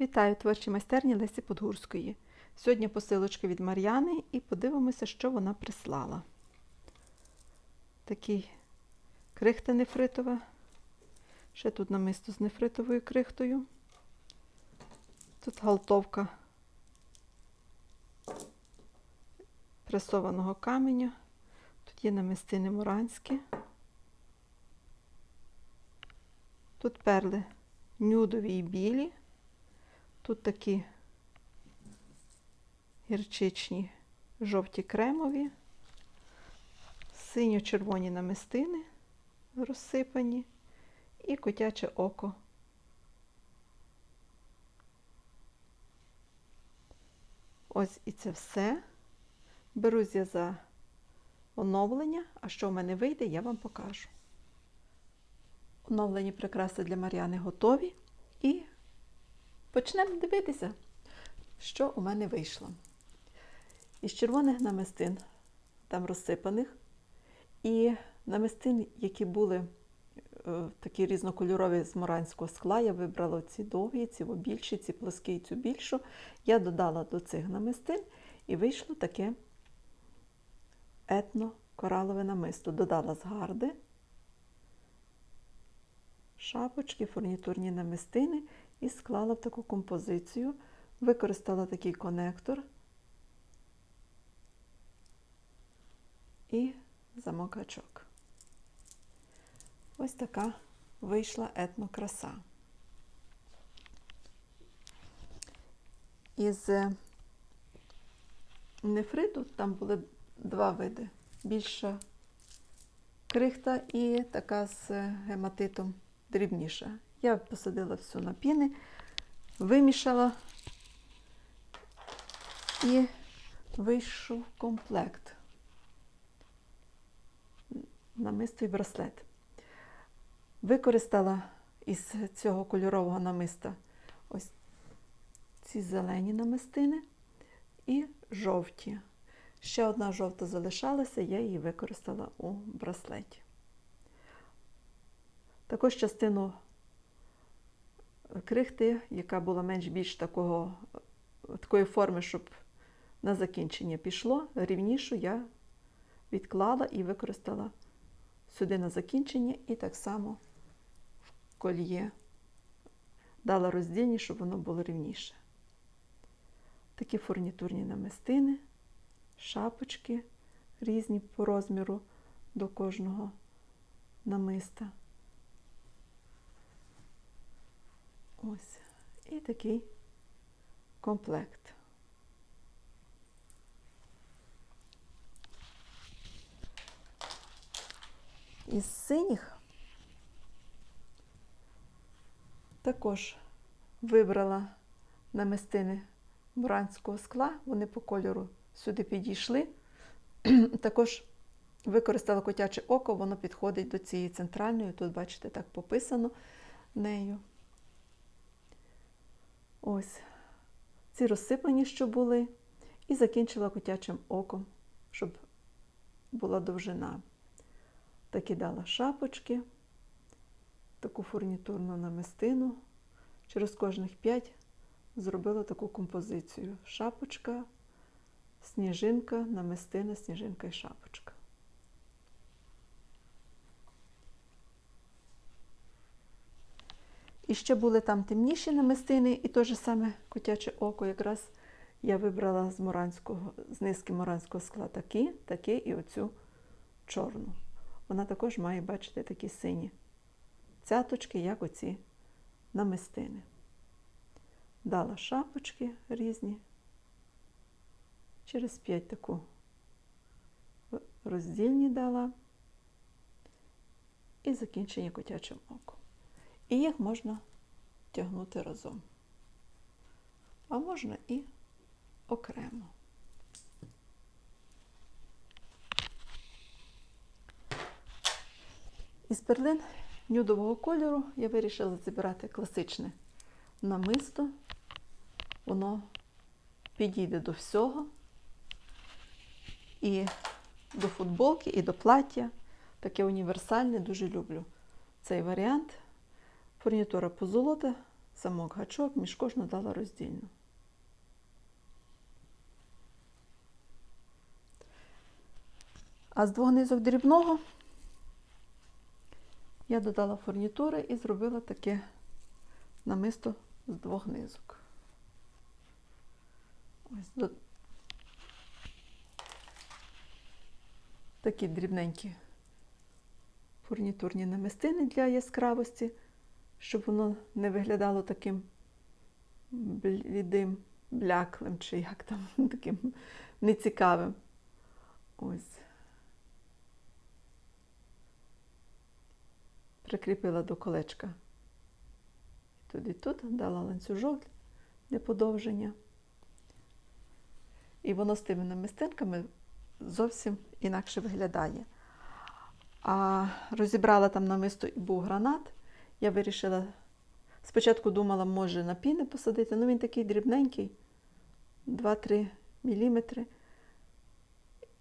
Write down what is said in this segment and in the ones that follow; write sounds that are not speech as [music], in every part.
Вітаю творчі майстерні Лесі Подгурської. Сьогодні посилочка від Мар'яни і подивимося, що вона прислала. Такий крихта нефритова. Ще тут намисто з нефритовою крихтою. Тут галтовка пресованого каменю. Тут є намистини муранські. Тут перли нюдові і білі. Тут такі гірчичні жовті кремові, синьо-червоні намистини розсипані і котяче око. Ось і це все. Берусь я за оновлення, а що в мене вийде, я вам покажу. Оновлені прикраси для Мар'яни готові. І почнемо дивитися, що у мене вийшло. Із червоних намистин, там розсипаних, і намистин, які були е, такі різнокольорові з моранського скла, я вибрала ці довгі, ці більші, ці плоскі і цю більшу. Я додала до цих намистин і вийшло таке етно-коралове намисто. Додала згарди, шапочки, фурнітурні намистини і склала в таку композицію. Використала такий конектор і замокачок. Ось така вийшла етнокраса. Із нефриту там були два види. Більша крихта і така з гематитом дрібніша. Я посадила всю на піни, вимішала і вийшов комплект. Намистий браслет. Використала із цього кольорового намиста ось ці зелені намистини і жовті. Ще одна жовта залишалася, я її використала у браслеті. Також частину крихти, яка була менш більш такого, такої форми, щоб на закінчення пішло, рівнішу я відклала і використала сюди на закінчення, і так само в кольє дала роздільні, щоб воно було рівніше. Такі фурнітурні намистини, шапочки різні по розміру до кожного намиста. Ось. І такий комплект. Із синіх також вибрала намистини буранського скла, вони по кольору сюди підійшли. [clears throat] Також використала котяче око, воно підходить до цієї центральної. Тут, бачите, так пописано нею. Ось ці розсипані, що були, і закінчила котячим оком, щоб була довжина. Такі дала шапочки, таку фурнітурну намистину. Через кожних п'ять зробила таку композицію: шапочка, сніжинка, намистина, сніжинка і шапочка. І ще були там темніші намистини, і те ж саме котяче око, якраз я вибрала з моранського, з низки моранського скла такі, такі і оцю чорну. Вона також має, бачити, такі сині цяточки, як оці намистини. Дала шапочки різні. Через п'ять таку роздільні дала і закінчення котячим оком. І їх можна тягнути разом. А можна і окремо. Із перлин нюдового кольору я вирішила зібрати класичне намисто. Воно підійде до всього. І до футболки, і до плаття. Таке універсальне, дуже люблю цей варіант. Фурнітура позолота замок гачок, між кожну дала роздільну. А з двох низок дрібного я додала фурнітури і зробила таке намисто з двох низок. Ось до... такі дрібненькі фурнітурні намистини для яскравості, щоб воно не виглядало таким блідим, бляклим, чи як там, [laughs] таким нецікавим. Ось. Прикріпила до колечка. І тут і тут дала ланцюжок для подовження. І воно з тими намистинками зовсім інакше виглядає. А розібрала там намисто і був гранат. Я вирішила, спочатку думала, може на піни посадити, але він такий дрібненький, 2-3 мм.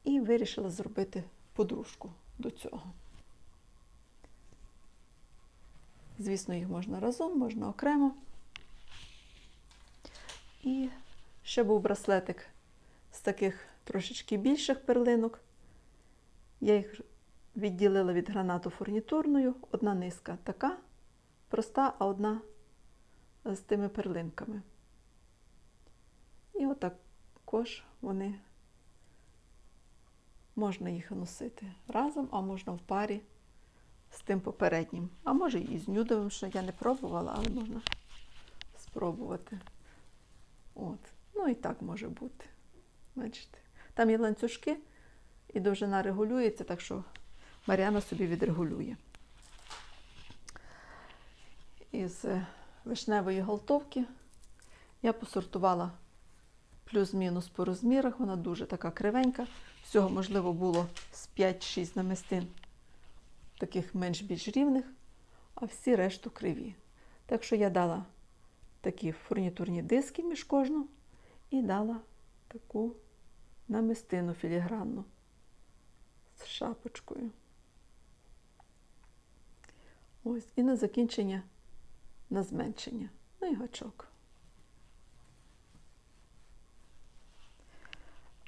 І вирішила зробити подружку до цього. Звісно, їх можна разом, можна окремо. І ще був браслетик з таких трошечки більших перлинок. Я їх відділила від гранату фурнітурною. Одна низка така проста, а одна з тими перлинками. І отакож вони можна їх носити разом, а можна в парі з тим попереднім. А може і з нюдовим, що я не пробувала, але можна спробувати. От. Ну і так може бути. Бачите? Там є ланцюжки, і довжина регулюється, так що Мар'яна собі відрегулює. Із е, вишневої галтовки я посортувала плюс-мінус по розмірах. Вона дуже така кривенька. Всього, можливо, було з 5-6 намистин таких менш-більш рівних, а всі решту криві. Так що я дала такі фурнітурні диски між кожну і дала таку намистину філігранну з шапочкою. Ось, і на закінчення на зменшення. Ну і гачок.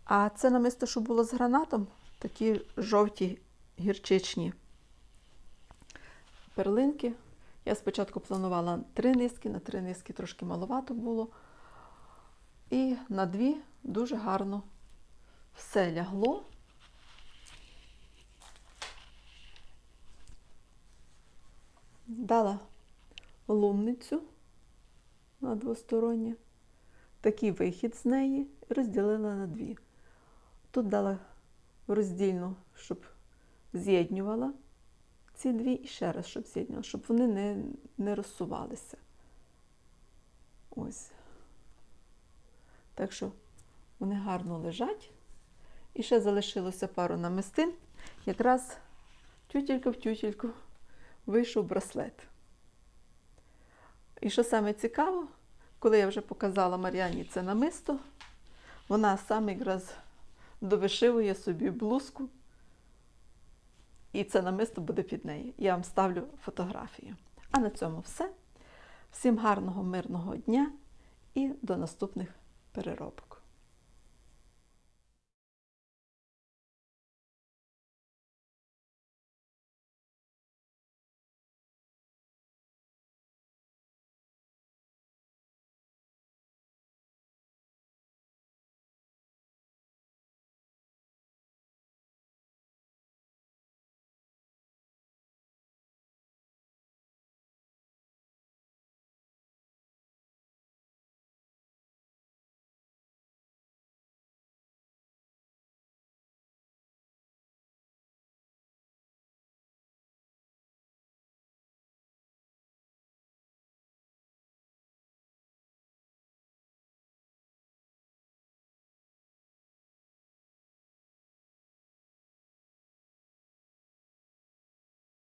А це намисто, що було з гранатом, такі жовті гірчичні перлинки. Я спочатку планувала три низки, на три низки трошки маловато було. І на дві дуже гарно все лягло. Дала лунницю на двостороннє, такий вихід з неї розділила на дві. Тут дала роздільну, щоб з'єднювала ці дві і ще раз, щоб з'єднювала, щоб вони не, не розсувалися. Ось. Так що вони гарно лежать. І ще залишилося пару намистин. Якраз тютілька в тютільку вийшов браслет. І що саме цікаво, коли я вже показала Мар'яні це намисто, вона саме якраз довишивує собі блузку, і це намисто буде під неї. Я вам ставлю фотографію. А на цьому все. Всім гарного, мирного дня і до наступних переробок.